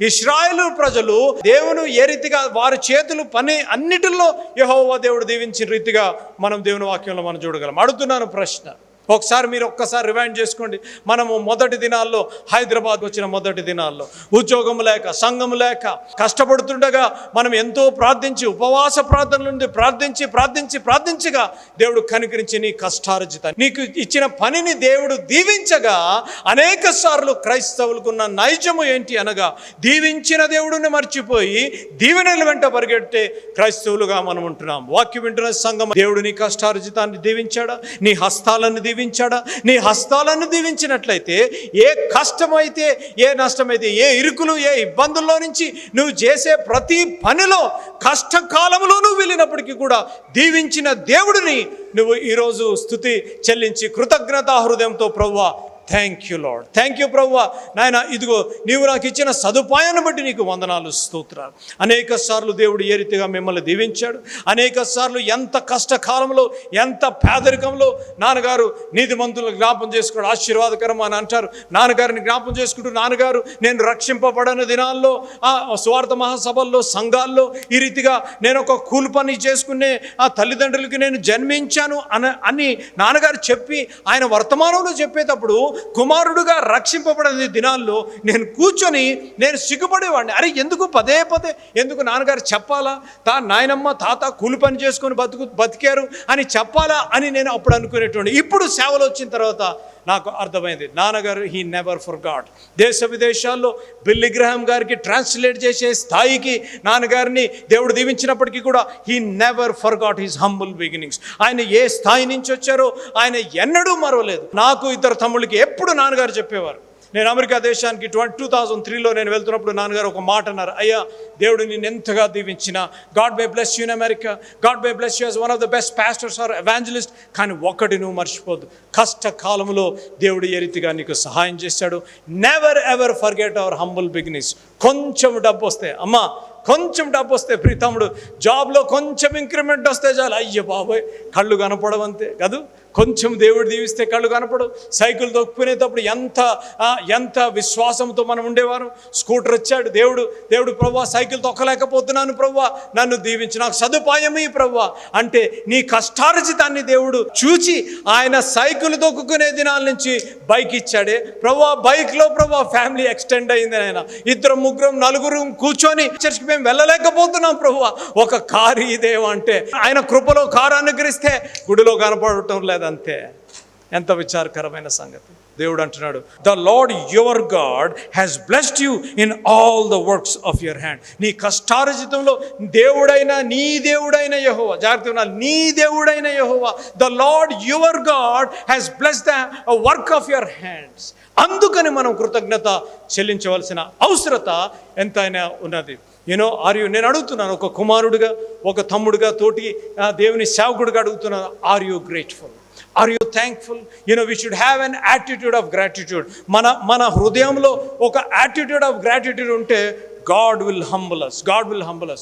ఇస్రాయలు ప్రజలు దేవుని ఏ రీతిగా వారి చేతులు పని అన్నిటిలో యహోవా దేవుడు దీవించిన రీతిగా మనం దేవుని వాక్యంలో మనం చూడగలం. అడుగుతున్నాను ప్రశ్న. ఒకసారి మీరు ఒక్కసారి రివైండ్ చేసుకోండి. మనము మొదటి దినాల్లో హైదరాబాద్ వచ్చిన మొదటి దినాల్లో ఉద్యోగం లేక సంఘం లేక కష్టపడుతుండగా మనం ఎంతో ప్రార్థించి ఉపవాస ప్రార్థనల నుండి ప్రార్థించి ప్రార్థించి ప్రార్థించగా దేవుడు కనికరించి నీ కష్టార్జిత నీకు ఇచ్చిన పనిని దేవుడు దీవించగా అనేక సార్లు క్రైస్తవులకున్న నైజము ఏంటి అనగా దీవించిన దేవుడిని మర్చిపోయి దీవెనల వెంట పరిగెట్టే క్రైస్తవులుగా మనం ఉంటున్నాం. వాక్యం వింటున్న సంఘం దేవుడు నీ కష్టార్జితాన్ని దీవించాడా? నీ హస్తాలను దీవించాడా? నీ హస్తాలను దీవించినట్లయితే ఏ కష్టమైతే ఏ నష్టమైతే ఏ ఇరుకులు ఏ ఇబ్బందుల్లో నుంచి నువ్వు చేసే ప్రతి పనిలో కష్టకాలంలో నువ్వు వెళ్ళినప్పటికీ కూడా దీవించిన దేవుడిని నువ్వు ఈరోజు స్థుతి చెల్లించి కృతజ్ఞతా హృదయంతో ప్రవ్వా thank you Lord thank you ప్రభు నాయన ఇదిగో నీవు నాకు ఇచ్చిన సదుపాయాన్ని బట్టి నీకు వందనాలు స్తోత్రాలు. అనేక సార్లు దేవుడు ఏ రీతిగా మిమ్మల్ని దీవించాడు. అనేక సార్లు ఎంత కష్టకాలంలో ఎంత పేదరికంలో నాన్నగారు నీతిమంతులను జ్ఞాపం చేసుకోవడం ఆశీర్వాదకరం అని అంటారు. నాన్నగారిని జ్ఞాపం చేసుకుంటూ నాన్నగారు నేను రక్షింపబడని దినాల్లో ఆ స్వార్థ మహాసభల్లో సంఘాల్లో ఈ రీతిగా నేను ఒక కూలి పని చేసుకునే ఆ తల్లిదండ్రులకి నేను జన్మించాను అని అని నాన్నగారు చెప్పి ఆయన వర్తమానంలో చెప్పేటప్పుడు కుమారుడుగా రక్షింపబడిన దినాల్లో నేను కూర్చొని నేను సిగ్గుపడేవాడిని. అరే ఎందుకు పదే పదే? ఎందుకు నాన్నగారు చెప్పాలా? తా నాయనమ్మ తాత కూలి పని చేసుకొని బతుకు బతికారు అని చెప్పాలా అని నేను అప్పుడు అనుకునేటువంటి ఇప్పుడు సేవలు వచ్చిన తర్వాత నాకు అర్థమైంది. నాన్నగారు హీ నెవర్ ఫర్ గాడ్ దేశ విదేశాల్లో బిల్లి గ్రహం గారికి ట్రాన్స్లేట్ చేసే స్థాయికి నాన్నగారిని దేవుడు దీవించినప్పటికీ కూడా he never forgot his humble beginnings ఆయన ఏ స్థాయి నుంచి వచ్చారో ఆయన ఎన్నడూ మరవలేదు. నాకు ఇద్దరు తమ్ముళ్ళకి ఎప్పుడు నాన్నగారు చెప్పేవారు. నేను అమెరికా దేశానికి ట్వంటీ టూ థౌజండ్ త్రీలో నేను వెళ్తున్నప్పుడు నాన్నగారు ఒక మాట అన్నారు. అయ్యా దేవుడు నేను ఎంతగా దీవించిన God by bless you in America God by bless you as one of the best pastors or evangelist కానీ ఒక్కటి నువ్వు మర్చిపోద్దు కష్టకాలంలో దేవుడు ఏ రీతిగా నీకు సహాయం చేశాడు? Never ever forget our humble beginnings కొంచెం డబ్బు వస్తే అమ్మా కొంచెం డబ్బు వస్తే ప్రీతముడు జాబ్లో కొంచెం ఇంక్రిమెంట్ వస్తే చాలు. అయ్య బాబోయ్ కళ్ళు కనపడవంతే కాదు? కొంచెం దేవుడు దీవిస్తే కళ్ళు కనపడు. సైకిల్ తొక్కునేటప్పుడు ఎంత ఎంత విశ్వాసంతో మనం ఉండేవారు? స్కూటర్ వచ్చాడు దేవుడు దేవుడు ప్రవ్వా సైకిల్ తొక్కలేకపోతున్నాను ప్రవ్వా నన్ను దీవించి నాకు సదుపాయమే ప్రవ్వా అంటే నీ కష్టార్జితాన్ని దేవుడు చూచి ఆయన సైకిల్ తొక్కుకునే దినాల నుంచి బైక్ ఇచ్చాడే. ప్రవ్వా బైక్లో ప్రవ్వా ఫ్యామిలీ ఎక్స్టెండ్ అయింది ఆయన ఇద్దరు ముగ్గురం నలుగురు కూర్చొని చర్చికి మేము వెళ్ళలేకపోతున్నాం ప్రవ్వా. ఒక కారు ఇదేమో అంటే ఆయన కృపలో కారు అనుగ్రహిస్తే గుడిలో కనపడటం లేదు అంతే ఎంత విచారకరమైన సంగతి. దేవుడు అంటున్నాడు the Lord your God has blessed you in all the works of your hand నీ కష్టార్జితంలో దేవుడైన నీ దేవుడైన యహోవా జాగ్రత్త నీ దేవుడైన Jehovah the Lord your God has bless the work of your hands అందుకని మనం కృతజ్ఞత చెల్లించవలసిన అవసరత ఎంతైనా ఉన్నది. యూనో ఆర్ యు నేను అడుగుతున్నాను ఒక కుమారుడిగా ఒక తమ్ముడిగా తోటి దేవుని సేవకుడిగా అడుగుతున్నాను are you grateful are you thankful you know we should have an attitude of gratitude మన మన హృదయంలో ఒక యాటిట్యూడ్ ఆఫ్ గ్రాటిట్యూడ్ ఉంటే God will humble us God will humble us